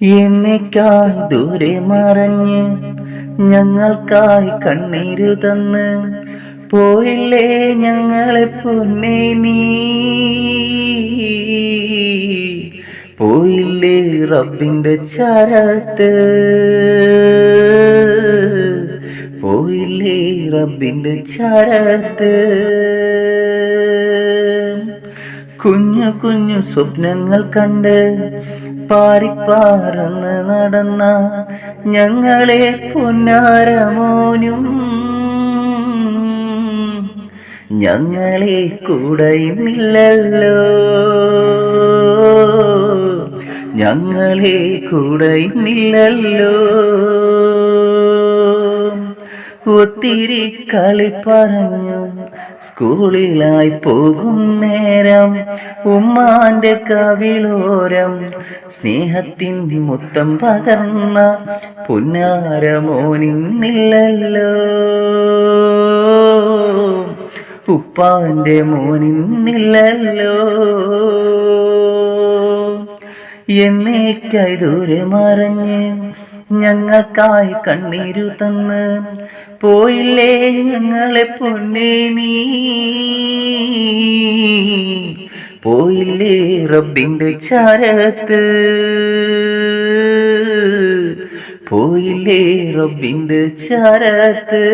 എന്നേക്കായി ദൂരെ മറഞ്ഞ് ഞങ്ങൾക്കായി കണ്ണീര് തന്ന് പോയില്ലേ ഞങ്ങളെ പൊന്നെ നീ? പോയില്ലേ റബ്ബിന്റെ ചരത്ത്? പോയില്ലേ റബ്ബിന്റെ ചരത്ത്? കുഞ്ഞു കുഞ്ഞു സ്വപ്നങ്ങൾ കണ്ട് പാറിപ്പാറന്ന് നടന്ന ഞങ്ങളെ പൊന്നാരമോനും. ഞങ്ങളെ കൂടെ ഇന്നില്ലല്ലോ ഞങ്ങളെ കൂടെ ഇന്നില്ലല്ലോ ഒത്തിരി കളി പറഞ്ഞു. സ്കൂളിലായി പോകും നേരം. ഉമ്മാന്റെ കവിളോരം. സ്നേഹത്തിൻ മുത്തം പകർന്ന പുന്നാരമോനിന്നില്ലല്ലോ. ഉപ്പാന്റെ മോനിന്നില്ലല്ലോ. എന്നേക്കായി ദൂരെ മറഞ്ഞ് ഞങ്ങൾക്കായി കണ്ണീരു തന്ന്. പോയില്ലേ ഞങ്ങളെ പൊന്നേ നീ? പോയില്ലേ റബ്ബിന്റെ ചാരത്ത് പോയില്ലേ റബ്ബിന്റെ ചാരത്ത്